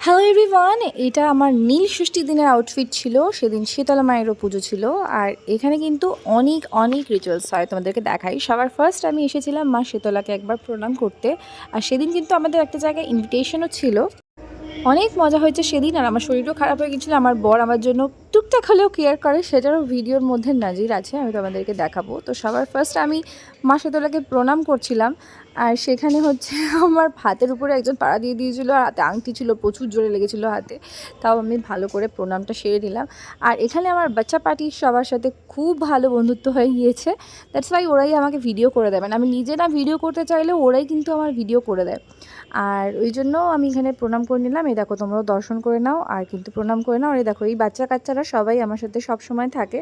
Hello everyone এটা আমার নীল ষষ্ঠী দিনের আউটফিট ছিল। সেদিন শীতলা মায়েরও পুজো ছিল। আর এখানে কিন্তু অনেক অনেক রিচুয়ালস হয় তোমাদেরকে দেখাই। সবার ফার্স্ট আমি এসেছিলাম মা শীতলাকে একবার প্রণাম করতে। আর সেদিন কিন্তু আমাদের একটা জায়গায় ইনভিটেশনও ছিল। অনেক মজা হয়েছে সেদিন আর আমার শরীরও খারাপ হয়ে গেছিল। আমার বর আমার জন্য টুকটাক হলেও কেয়ার করে, সেটারও ভিডিওর মধ্যে নাজির আছে, আমি তোমাদেরকে দেখাবো। তো সবার ফার্স্ট আমি মা প্রণাম করছিলাম, আর সেখানে হচ্ছে আমার হাতের উপরে একজন পাড়া দিয়ে দিয়েছিল, আর হাতে আংটি ছিল, প্রচুর জোরে লেগেছিলো হাতে, তাও আমি ভালো করে প্রণামটা সেরে নিলাম। আর এখানে আমার বাচ্চা পার্টি সবার সাথে খুব ভালো বন্ধুত্ব হয়ে গিয়েছে দ্যাটস ওয়াই ওরাই আমাকে ভিডিও করে দেয়। মানে আমি নিজে না ভিডিও করতে চাইলে ওরাই কিন্তু আমার ভিডিও করে দেয়। আর ওই জন্য আমি এখানে প্রণাম করে নিলাম, এই দেখো তোমরাও দর্শন করে নাও, আর কিন্তু প্রণাম করে নাও আর এই দেখো এই বাচ্চা কাচ্চারা সবাই আমার সাথে সব সময় থাকে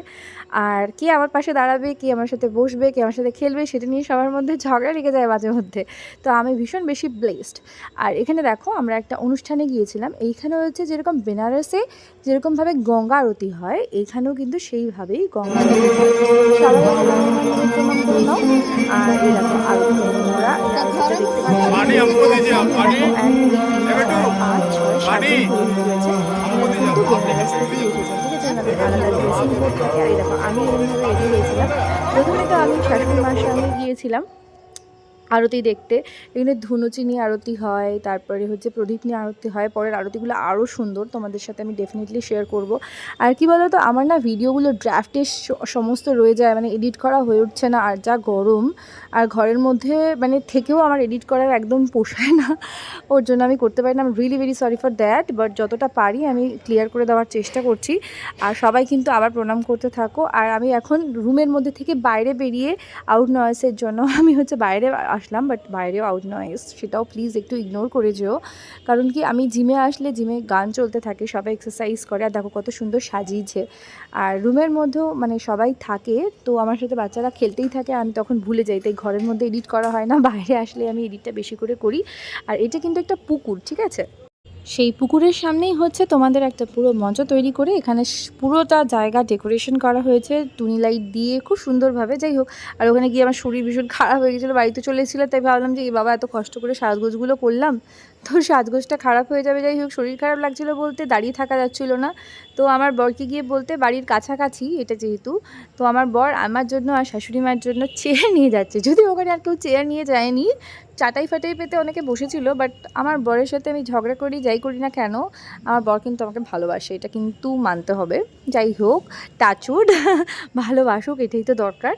আর কে আমার পাশে দাঁড়াবে কে আমার সাথে বসবে কে আমার সাথে খেলবে সেটা নিয়ে সবার মধ্যে ঝগড়া লেগে যায় মাঝে মধ্যে তো আমি ভীষণ বেশি ব্লেসড আর এখানে দেখো আমরা একটা অনুষ্ঠানে গিয়েছিলাম এইখানে হচ্ছে যেরকম বেনারসে যেরকমভাবে গঙ্গা আরতি হয় এইখানেও কিন্তু সেইভাবেই গঙ্গা হয় আর আরতি। পানি আমি রেডি হয়েছিলাম। প্রথমে তো আমি শাশুড়ি মাসে আমি গিয়েছিলাম। আরতি দেখতে। এখানে ধুনুচি নিয়ে আরতি হয়, তারপরে হচ্ছে প্রদীপ নিয়ে আরতি হয়। পরের আরতিগুলো আরও সুন্দর, তোমাদের সাথে আমি ডেফিনেটলি শেয়ার করব। আর কি বলো তো আমার না ভিডিওগুলো ড্রাফটে সমস্ত রয়ে যায় মানে এডিট করা হয়ে উঠছে না, আর যা গরম। আর ঘরের মধ্যে মানে থেকেও আমার এডিট করার একদম পোষায় না। ওর জন্য আমি করতে পারি না। আমি really very sorry for that but যতটা পারি আমি ক্লিয়ার করে দেওয়ার চেষ্টা করছি। আর সবাই কিন্তু আবার প্রণাম করতে থাকো। আর আমি এখন রুমের মধ্যে থেকে বাইরে বেরিয়ে আউট নয়েসের জন্য আমি হচ্ছে বাইরে আসলাম বাট বাইরেও আউট নয়েস সেটাও প্লিজ একটু ইগনোর করে যেও। কারণ কি, আমি জিমে আসলে জিমে গান চলতে থাকে, সবাই এক্সারসাইজ করে, আর দেখো কত সুন্দর সাজিয়েছে। আর রুমের মধ্যেও মানে সবাই থাকে, তো আমার সাথে বাচ্চারা খেলতেই থাকে, আমি তখন ভুলে যাই, তাই ঘরের মধ্যে এডিট করা হয় না, বাইরে আসলে আমি এডিটটা বেশি করে করি। আর এটা কিন্তু একটা পুকুর, ঠিক আছে? সেই পুকুরের সামনেই হচ্ছে তোমাদের একটা পুরো মঞ্চ তৈরি করে। এখানে পুরোটা জায়গা ডেকোরেশন করা হয়েছে। টুনি লাইট দিয়ে খুব সুন্দরভাবে। যাই হোক, আর ওখানে গিয়ে আমার শরীর ভীষণ খারাপ হয়ে গেছিল, বাড়িতে চলে এসেছিল, তাই ভাবলাম যে এই বাবা এত কষ্ট করে সাজগোজগুলো করলাম। তো সাজগোজটা খারাপ হয়ে যাবে, যাই হোক, শরীর খারাপ লাগছিল বলতে দাঁড়িয়ে থাকা যাচ্ছিল না। তো আমার বরকে গিয়ে বলতে, বাড়ির কাছাকাছি, এটা যেহেতু, তো আমার বর আমার জন্য আর শাশুড়ি মায়ের জন্য চেয়ার নিয়ে যাচ্ছে। যদি ওখানে আর কেউ চেয়ার নিয়ে যায়নি, চাটাই ফাটাই পেতে অনেকে বসেছিল বাট আমার বরের সাথে আমি ঝগড়া করি, যাই করি না কেন, আমার বর কিন্তু আমাকে ভালোবাসে, এটা কিন্তু মানতে হবে। যাই হোক টাচুড ভালোবাসুক, এটাই তো দরকার।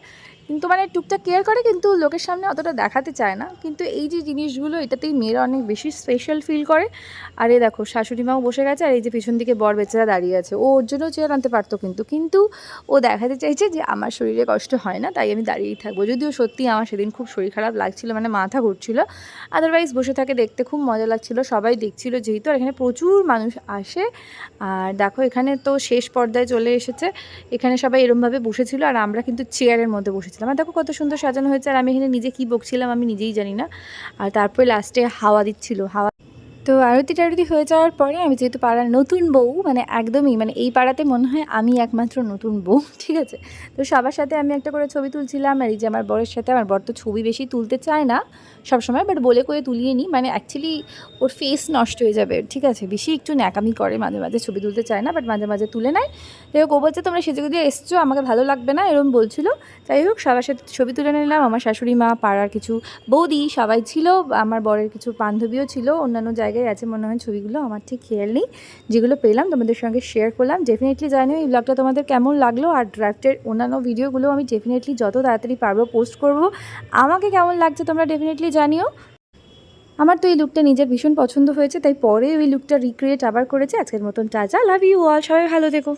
কিন্তু মানে টুকটাক কেয়ার করে, কিন্তু লোকের সামনে অতটা দেখাতে চায় না। কিন্তু এই যে জিনিসগুলো, এটাতেই মেয়েরা অনেক বেশি স্পেশাল ফিল করে। আর এই দেখো, শাশুড়ি মাও বসে গেছে, আর এই যে পিছন দিকে বর বেচারা দাঁড়িয়ে আছে। ও ওর জন্য চেয়ার আনতে পারতো কিন্তু। কিন্তু ও দেখাতে চাইছে যে, আমার শরীরে কষ্ট হয় না, তাই আমি দাঁড়িয়েই থাকব। যদিও সত্যি আমার সেদিন খুব শরীর খারাপ লাগছিল মানে মাথা ঘুরছিল। আদারওয়াইজ বসে থাকে দেখতে খুব মজা লাগছিল, সবাই দেখছিল যেহেতু, আর এখানে প্রচুর মানুষ আসে। আর দেখো, এখানে তো শেষ পর্দায় চলে এসেছে। এখানে সবাই এরমভাবে বসেছিল, আর আমরা কিন্তু চেয়ারের মধ্যে বসেছিলাম আর দেখো কত সুন্দর সাজানো হয়েছে, আর আমি এখানে নিজে কি বকছিলাম আমি নিজেই জানি না। আর তারপরে লাস্টে হাওয়া দিচ্ছিল। হাওয়া তো আরতি টারতি হয়ে যাওয়ার পরে আমি যেহেতু পাড়ার নতুন বউ মানে একদমই মানে এই পাড়াতে মনে হয় আমি একমাত্র নতুন বউ, ঠিক আছে? তো সবার সাথে আমি একটা করে ছবি তুলছিলাম আর এই যে আমার বরের সাথে, আমার বর তো ছবি বেশি তুলতে চায় না সবসময় বাট বলে করে তুলিয়ে নিই মানে অ্যাকচুয়ালি ওর ফেস নষ্ট হয়ে যাবে, ঠিক আছে? বেশি একটু ন্যাকামি করে মাঝে মাঝে, ছবি তুলতে চায় না বাট মাঝে মাঝে তুলে নেয়। যাই হোক, ও বলছে, তোমরা সেজে দিয়ে এসছো, আমাকে ভালো লাগবে না এরকম বলছিল। যাই হোক, সবার সাথে ছবি তুলে নিলাম, আমার শাশুড়ি মা, পাড়ার কিছু বৌদি সবাই ছিল, আমার বরের কিছু বান্ধবীও ছিল, অন্যান্য জায়গায় আছে, মনে হয় ছবিগুলো, আমার ঠিক খেয়াল নেই। যেগুলো পেলাম, তোমাদের সঙ্গে শেয়ার করলাম। ডেফিনেটলি জানিও এই ব্লগটা তোমাদের কেমন লাগল, আর ড্রাফটের অন্যান্য ভিডিওগুলো আমি ডেফিনেটলি যত তাড়াতাড়ি পারব পোস্ট করব। আমাকে কেমন লাগছে তোমরা ডেফিনেটলি জানিও। আমার তো এই লুকটা নিজের ভীষণ পছন্দ হয়েছে, তাই পরে ওই লুকটা রিক্রিয়েট আবার করেছে। আজকের মতন টাটা লাভ ইউ অল সবাই ভালো থেকো।